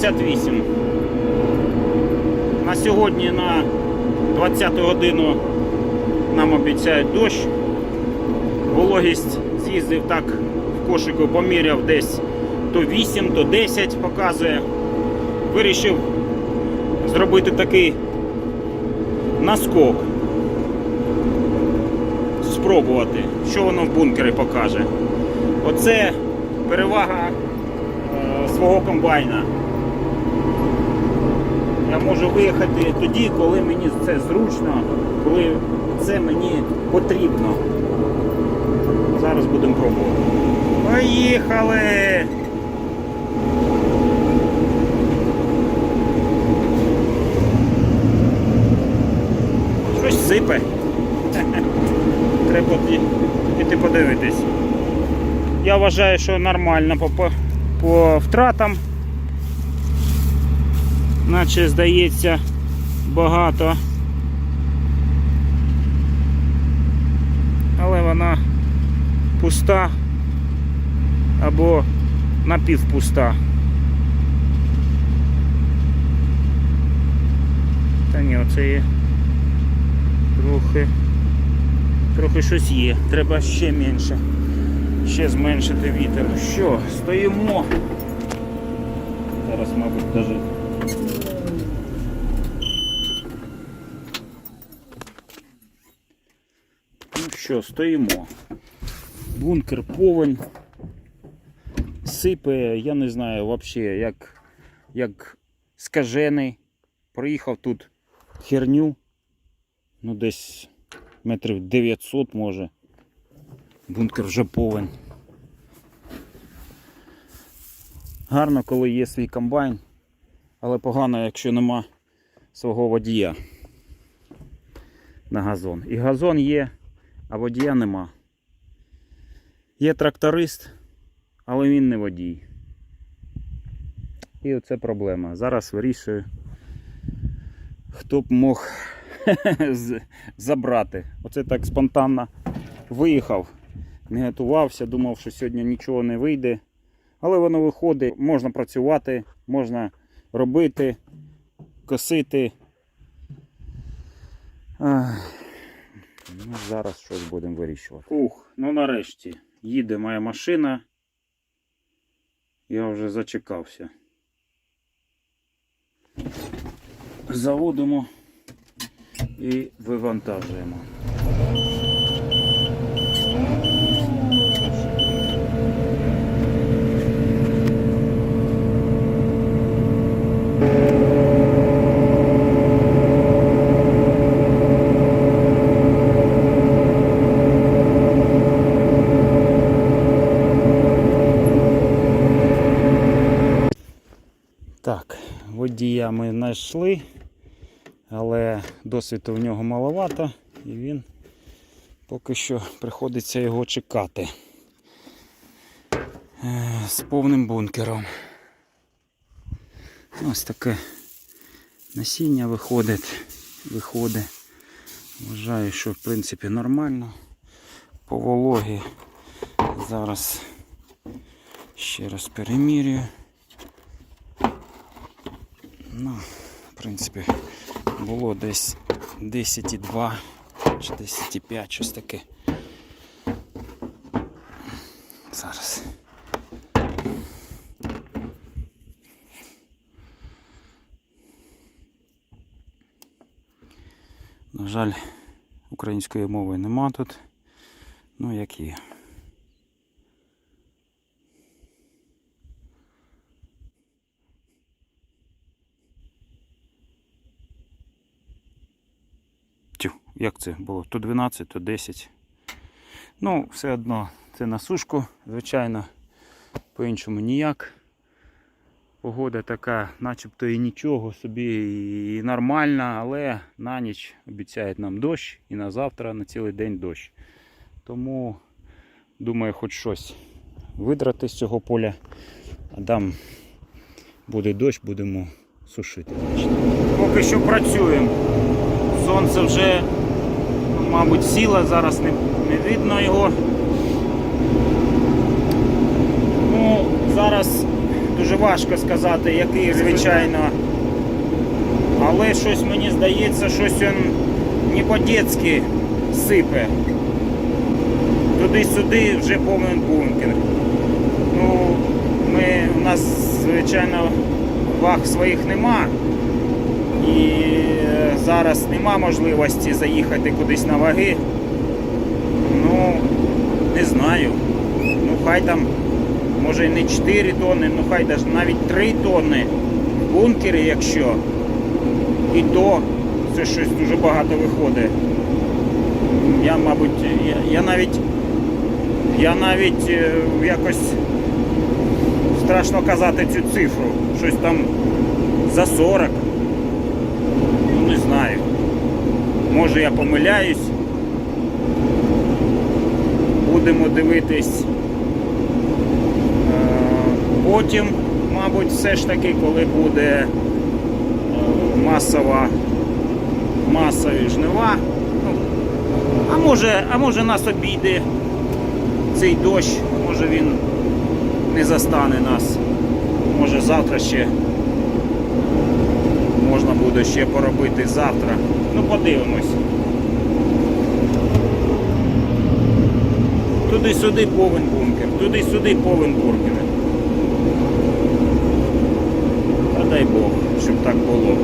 58. На сьогодні на 20 годину нам обіцяють дощ. Вологість з'їздив так в кошику, поміряв десь то 8, то 10 показує. Вирішив зробити такий наскок. Спробувати, що воно в бункері покаже. Оце перевага е, свого комбайна. Можу виїхати тоді, коли мені це зручно, коли це мені потрібно. Зараз будемо пробувати. Поїхали! Щось сипе. Треба піти подивитись. Я вважаю, що нормально по, по, по втратам. Наче здається багато. Але вона пуста або напівпуста. Та ні, оце є трохи. Трохи щось є. Треба ще менше. Ще зменшити вітер. Що, стоїмо. Зараз, мабуть, даже. Ну що, стоїмо. Бункер повен. Сипе, я не знаю взагалі, як, як скажений. Проїхав тут херню. Ну десь метрів 900 може. Бункер вже повен. Гарно, коли є свій комбайн, але погано, якщо нема свого водія на газон. І газон є, а водія нема. Є тракторист, але він не водій. І оце проблема. Зараз вирішую, хто б мог забрати. Оце так спонтанно виїхав, не готувався, думав, що сьогодні нічого не вийде. Але воно виходить, можна працювати, можна робити, косити. Ах, Зараз щось будемо вирішувати. Ух, ну нарешті їде моя машина. Я вже зачекався. Заводимо і вивантажуємо. Так, водія ми знайшли, але досвіду в нього маловато і він поки що приходиться його чекати Е, з повним бункером. Ось таке насіння виходить, виходить. Вважаю, що в принципі нормально. По вологі зараз ще раз перемірюю. Ну, в принципі, було десь 10,2 чи 10,5, щось таке. Зараз. На жаль, української мови нема тут. Ну, як є. Як це було? То 12, то 10. Ну, все одно, це на сушку, звичайно, по-іншому ніяк. Погода така, начебто і нічого собі і нормальна, але на ніч обіцяють нам дощ і на завтра на цілий день дощ. Тому думаю, хоч щось видрати з цього поля, а там буде дощ, будемо сушити. Поки що працюємо. Сонце вже, мабуть, сіло, зараз не, не видно його. Ну, зараз дуже важко сказати, який, звичайно. Але щось мені здається, щось він не по-дєцьки сипе. Туди-сюди вже повний бункер. Ну, ми, у нас, звичайно, ваг своїх нема. І е, зараз нема можливості заїхати кудись на ваги. Ну, не знаю. Ну, хай там, може і не 4 тонни, ну хай навіть 3 тонни в бункері, якщо. І то це щось дуже багато виходить. Я, мабуть, я, я навіть я навіть е, якось страшно казати цю цифру. Щось там за 40. Знаю. Може я помиляюсь. Будемо дивитись. е, Потім, мабуть, все ж таки, коли буде е, масова, масові жнива. Ну, а може, а може нас обійде цей дощ, може він не застане нас. Може завтра ще можна буде ще поробити завтра. Ну подивимось. Туди-сюди повен бункер, туди-сюди повен бункер. Та дай Бог, щоб так було.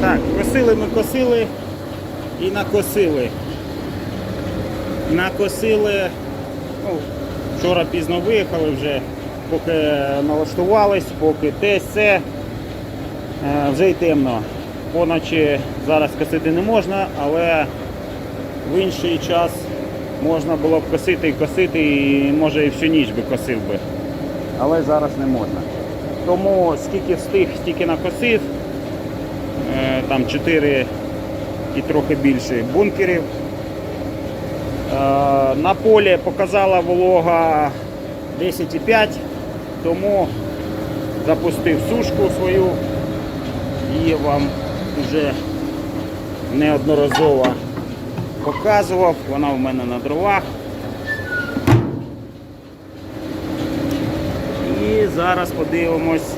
Так, косили ми косили і накосили. Накосили. Ну, вчора пізно виїхали вже, поки налаштувались, поки те все. Е, Вже й темно. Поночі зараз косити не можна, але в інший час можна було б косити і косити, і може і всю ніч би косив би. Але зараз не можна. Тому скільки встиг, стільки накосив. Е, Там 4 і трохи більше бункерів. Е, На полі показала волога 10,5, тому запустив сушку свою і вам вже неодноразово показував. Вона в мене на дровах. І зараз подивимось.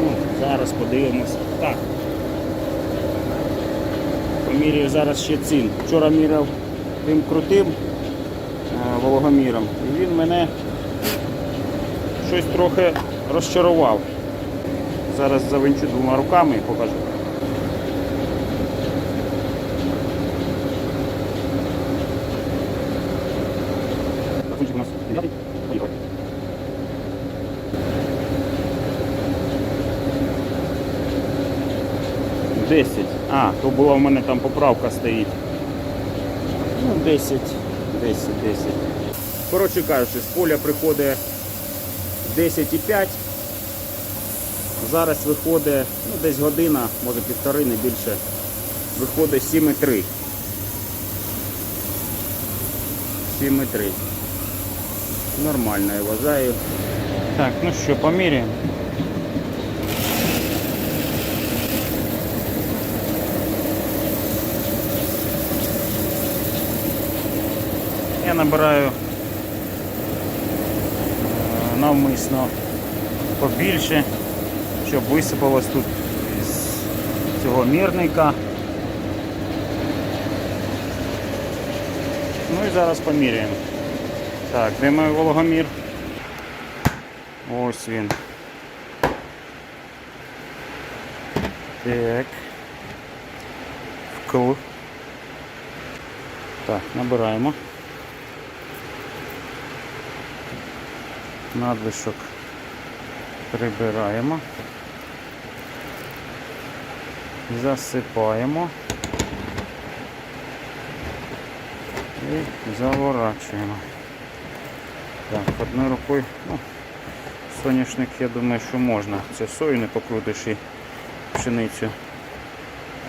Ну, зараз подивимось. Так. Поміряю зараз ще цим. Вчора міряв тим крутим е, вологоміром. І він мене щось трохи розчарував. Зараз завинчу двома руками і покажу. У нас. Десять. А, то була в мене там поправка стоїть. Ну, 10, 10, 10. Коротше кажучи, з поля приходить 10,5. Зараз виходить ну, десь година, може півтори, не більше. Виходить 7,3. 7,3. Нормально, я вважаю. Так, ну що, поміряємо. Я набираю навмисно побільше, щоб висипалось тут з цього мірника. Ну і зараз поміряємо. Так, де мій вологомір? Ось він. Так. Вкл. Так, набираємо. Надлишок прибираємо. Засипаємо. І заворачуємо. Так, одною рукою, ну, соняшник, я думаю, що можна. Це сою не покрутиш і пшеницю.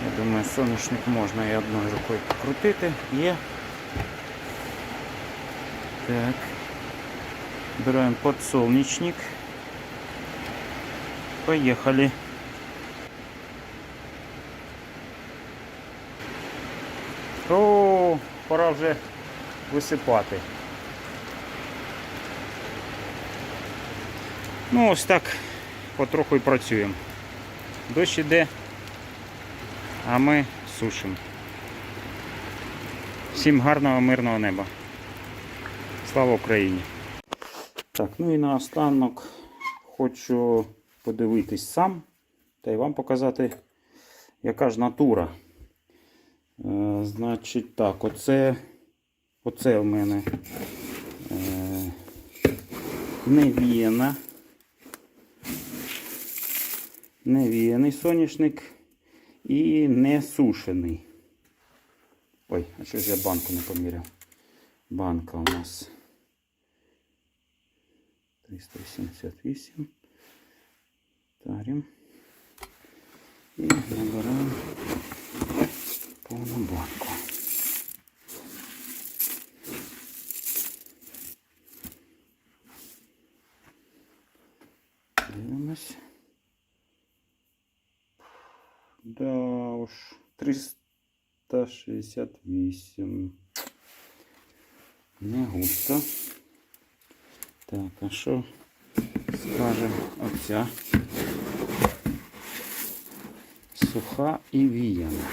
Я думаю, соняшник можна і одною рукою покрутити. Є. Так. Берем подсолнечник. Поехали. О, пора вже висипати. Ну, ось так потроху і працюємо. Дощ іде, а ми сушимо. Всім гарного мирного неба. Слава Україні! Так, ну і наостанок хочу подивитись сам та й вам показати, яка ж натура. Е, значить так, оце, оце в мене е, невіяна. Невіяний соняшник і не сушений. Ой, а що ж я банку не поміряв? Банка у нас 388. Тарим. І набираємо повну банку. Дивимось. Да уж, 368. Не густо. Так, а що скаже оця? Суха і віяна.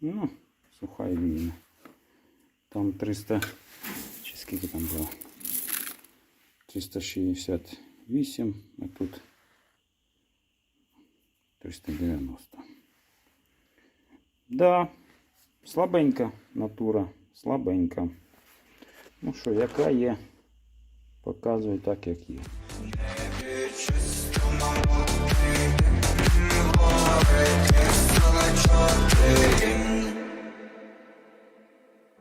Ну, суха і віяна. Там 300, чи скільки там було? 368, а тут 390. Да, слабенька натура, слабенька. Ну що, яка є, показую так, як є. Чисто Чистому